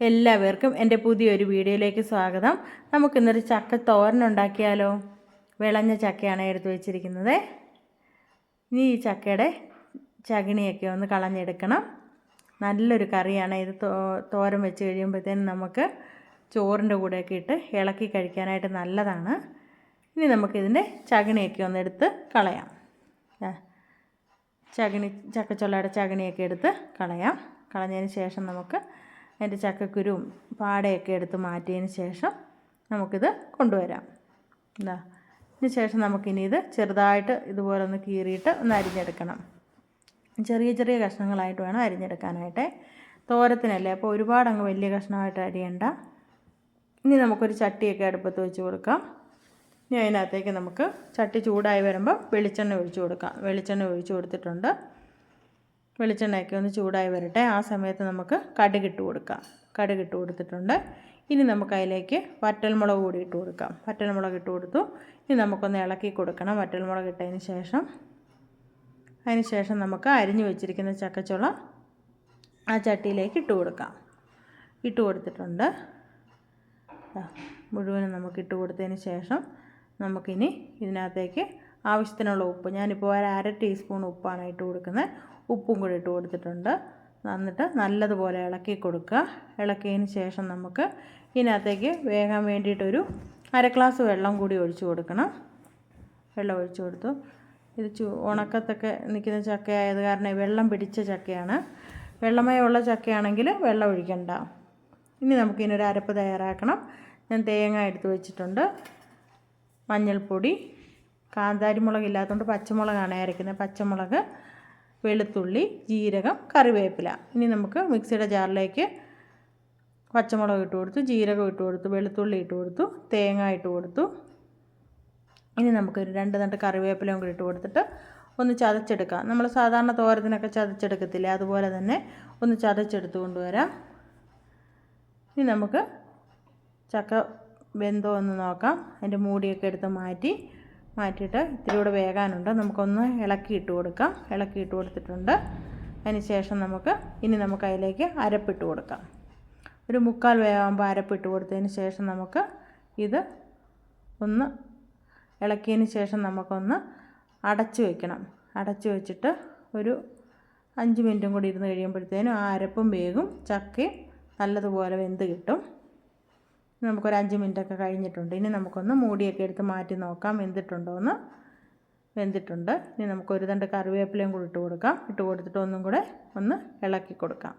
എല്ലാവർക്കും എന്റെ പുതിയൊരു വീഡിയോയിലേക്ക് സ്വാഗതം. നമുക്കിന്നൊരു ചക്ക തോരൻ ഉണ്ടാക്കിയാലോ? വിളഞ്ഞ ചക്കയാണ് എടുത്തു വെച്ചിരിക്കുന്നത്. ഇനി ഈ ചക്കയുടെ ചകിണിയൊക്കെ ഒന്ന് കളഞ്ഞെടുക്കണം. നല്ലൊരു കറിയാണ് ഇത് തോരൻ വെച്ച് കഴിയുമ്പോഴത്തേനും നമുക്ക് ചോറിന്റെ കൂടെയൊക്കെ ഇട്ട് ഇളക്കി കഴിക്കാനായിട്ട് നല്ലതാണ്. ഇനി നമുക്കിതിന്റെ ചകിണിയൊക്കെ ഒന്ന് എടുത്ത് കളയാം. ചകിണി ചക്കച്ചുള്ളയുടെ ചകിണിയൊക്കെ എടുത്ത് കളയാം. കളഞ്ഞതിന് ശേഷം നമുക്ക് അതിന്റെ ചക്കക്കുരുവും പാടയൊക്കെ എടുത്ത് മാറ്റിയതിന് ശേഷം നമുക്കിത് കൊണ്ടുവരാം. എന്താ ഇതിന് ശേഷം നമുക്കിനി ഇത് ചെറുതായിട്ട് ഇതുപോലെ ഒന്ന് കീറിയിട്ട് ഒന്ന് അരിഞ്ഞെടുക്കണം. ചെറിയ ചെറിയ കഷ്ണങ്ങളായിട്ട് വേണം അരിഞ്ഞെടുക്കാനായിട്ട്. തോരത്തിനല്ലേ അപ്പോൾ ഒരുപാട് അങ്ങ് വലിയ കഷ്ണമായിട്ട് അരിയണ്ട. ഇനി നമുക്കൊരു ചട്ടിയൊക്കെ അടുപ്പത്ത് വെച്ച് കൊടുക്കാം. ഇനി അതിനകത്തേക്ക് നമുക്ക് ചട്ടി ചൂടായി വരുമ്പോൾ വെളിച്ചെണ്ണ ഒഴിച്ചു കൊടുക്കാം. വെളിച്ചെണ്ണ ഒഴിച്ചു കൊടുത്തിട്ടുണ്ട്. വെളിച്ചെണ്ണയൊക്കെ ഒന്ന് ചൂടായി വരട്ടെ. ആ സമയത്ത് നമുക്ക് കടുകിട്ട് കൊടുക്കാം. കടുകിട്ട് കൊടുത്തിട്ടുണ്ട്. ഇനി നമുക്ക് അതിലേക്ക് വറ്റൽമുളക് കൂടി ഇട്ട് കൊടുക്കാം. വറ്റൽമുളക് ഇട്ട് കൊടുത്തു. ഇനി നമുക്കൊന്ന് ഇളക്കി കൊടുക്കണം വറ്റൽമുളക് ഇട്ടതിന് ശേഷം. അതിന് ശേഷം നമുക്ക് അരിഞ്ഞു വെച്ചിരിക്കുന്ന ചക്കച്ചുള ആ ചട്ടിയിലേക്ക് ഇട്ട് കൊടുക്കാം. ഇട്ട് കൊടുത്തിട്ടുണ്ട്. മുഴുവനും നമുക്ക് ഇട്ട് കൊടുത്തതിന് ശേഷം നമുക്കിനി ഇതിനകത്തേക്ക് ആവശ്യത്തിനുള്ള ഉപ്പ്. ഞാനിപ്പോൾ ഒരു അര ടീസ്പൂൺ ഉപ്പാണ് ഇട്ട് കൊടുക്കുന്നത്. ഉപ്പും കൂടി ഇട്ട് കൊടുത്തിട്ടുണ്ട്. എന്നിട്ട് നല്ലതുപോലെ ഇളക്കി കൊടുക്കുക. ഇളക്കിയതിന് ശേഷം നമുക്ക് ഇതിനകത്തേക്ക് വേകാൻ വേണ്ടിയിട്ടൊരു അര ഗ്ലാസ് വെള്ളം കൂടി ഒഴിച്ചു കൊടുക്കണം. വെള്ളം ഒഴിച്ചു കൊടുത്തു. ഇത് ചു ഉണക്കത്തൊക്കെ നിൽക്കുന്ന ചക്കയായത് കാരണം വെള്ളം പിടിച്ച ചക്കയാണ്. വെള്ളമയമുള്ള ചക്കയാണെങ്കിൽ വെള്ളം ഒഴിക്കണ്ട. ഇനി നമുക്കിതിനൊരു അരപ്പ് തയ്യാറാക്കണം. ഞാൻ തേങ്ങ എടുത്ത് വെച്ചിട്ടുണ്ട്. മഞ്ഞൾപ്പൊടി. കാന്താരിമുളക് ഇല്ലാത്തതുകൊണ്ട് പച്ചമുളകാണ് അരയ്ക്കുന്നത്. പച്ചമുളക് വെളുത്തുള്ളി ജീരകം കറിവേപ്പില. ഇനി നമുക്ക് മിക്സിയുടെ ജാറിലേക്ക് പച്ചമുളക് ഇട്ട് കൊടുത്തു ജീരകം ഇട്ട് കൊടുത്തു വെളുത്തുള്ളി ഇട്ട് കൊടുത്തു തേങ്ങ ഇട്ട് കൊടുത്തു. ഇനി നമുക്കൊരു രണ്ട് രണ്ട് കറിവേപ്പിലയും കൂടി ഇട്ട് കൊടുത്തിട്ട് ഒന്ന് ചതച്ചെടുക്കാം. നമ്മൾ സാധാരണ തോരത്തിനൊക്കെ ചതച്ചെടുക്കത്തില്ല? അതുപോലെ തന്നെ ഒന്ന് ചതച്ചെടുത്ത് കൊണ്ടുവരാം. ഇനി നമുക്ക് ചക്ക വെന്തോ ഒന്ന് നോക്കാം. അതിന്റെ മൂടിയൊക്കെ എടുത്ത് മാറ്റി മാറ്റിയിട്ട് ഇത്തിരി കൂടെ വേകാനുണ്ട്. നമുക്കൊന്ന് ഇളക്കി ഇട്ട് കൊടുക്കാം. ഇളക്കി ഇട്ട് കൊടുത്തിട്ടുണ്ട്. ശേഷം നമുക്ക് ഇനി നമുക്ക് അതിലേക്ക് അരപ്പിട്ട് കൊടുക്കാം. ഒരു മുക്കാൽ വേവാകുമ്പോൾ അരപ്പിട്ട് കൊടുത്തതിന് ശേഷം നമുക്ക് ഇത് ഒന്ന് ഇളക്കിയതിന് ശേഷം നമുക്കൊന്ന് അടച്ച് വയ്ക്കണം അടച്ച് വെച്ചിട്ട് ഒരു അഞ്ച് മിനിറ്റും കൂടി ഇരുന്ന് കഴിയുമ്പോഴത്തേനും ആ അരപ്പും വേഗം ചക്കയും നല്ലതുപോലെ വെന്ത് കിട്ടും. നമുക്കൊരു അഞ്ച് മിനിറ്റൊക്കെ കഴിഞ്ഞിട്ടുണ്ട്. ഇനി നമുക്കൊന്ന് മൂടിയൊക്കെ എടുത്ത് മാറ്റി നോക്കാം. വെന്തിട്ടുണ്ടോ എന്ന് വെന്തിട്ടുണ്ട്. ഇനി നമുക്ക് ഒരു തണ്ട് കറിവേപ്പിലയും കൂടി ഇട്ട് കൊടുക്കാം. ഇട്ട് കൊടുത്തിട്ട് ഒന്നും കൂടെ ഒന്ന് ഇളക്കി കൊടുക്കാം.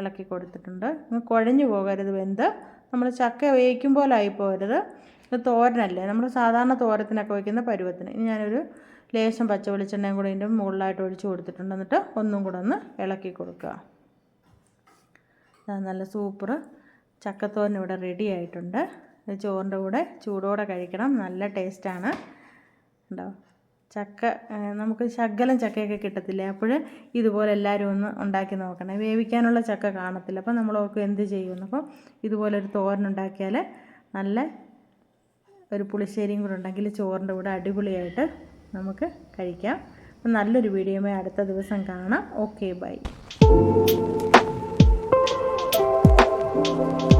ഇളക്കി കൊടുത്തിട്ടുണ്ട്. കുഴഞ്ഞു പോകരുത് വെന്ത്. നമ്മൾ ചക്ക വേവിക്കും പോലെ ആയി പോകരുത്. ഇത് തോരനല്ലേ? നമ്മൾ സാധാരണ തോരത്തിനൊക്കെ വയ്ക്കുന്ന പരുവത്തിന്. ഇനി ഞാനൊരു ലേശം പച്ച വെളിച്ചെണ്ണയും കൂടെ ഇതിന്റെ മുകളിലായിട്ട് ഒഴിച്ച് കൊടുത്തിട്ടുണ്ട്. എന്നിട്ട് ഒന്നും കൂടെ ഒന്ന് ഇളക്കി കൊടുക്കുക. നല്ല സൂപ്പർ ചക്കത്തോരൻ ഇവിടെ റെഡി ആയിട്ടുണ്ട്. ഇത് ചോറിന്റെ കൂടെ ചൂടോടെ കഴിക്കണം. നല്ല ടേസ്റ്റാണ് ഉണ്ടോ ചക്ക നമുക്ക് ശകലം ചക്കയൊക്കെ കിട്ടത്തില്ലേ? അപ്പോൾ ഇതുപോലെ എല്ലാവരും ഒന്ന് ഉണ്ടാക്കി നോക്കണം. വേവിക്കാനുള്ള ചക്ക കാണത്തില്ല. അപ്പം നമ്മൾ ഓർക്കും എന്ത് ചെയ്യുമെന്ന് അപ്പം ഇതുപോലെ ഒരു തോരൻ ഉണ്ടാക്കിയാൽ നല്ല ഒരു പുളിശ്ശേരിയും കൂടെ ഉണ്ടെങ്കിൽ ചോറിന്റെ കൂടെ അടിപൊളിയായിട്ട് നമുക്ക് കഴിക്കാം. അപ്പം നല്ലൊരു വീഡിയോയുമായി അടുത്ത ദിവസം കാണാം. Okay bye you.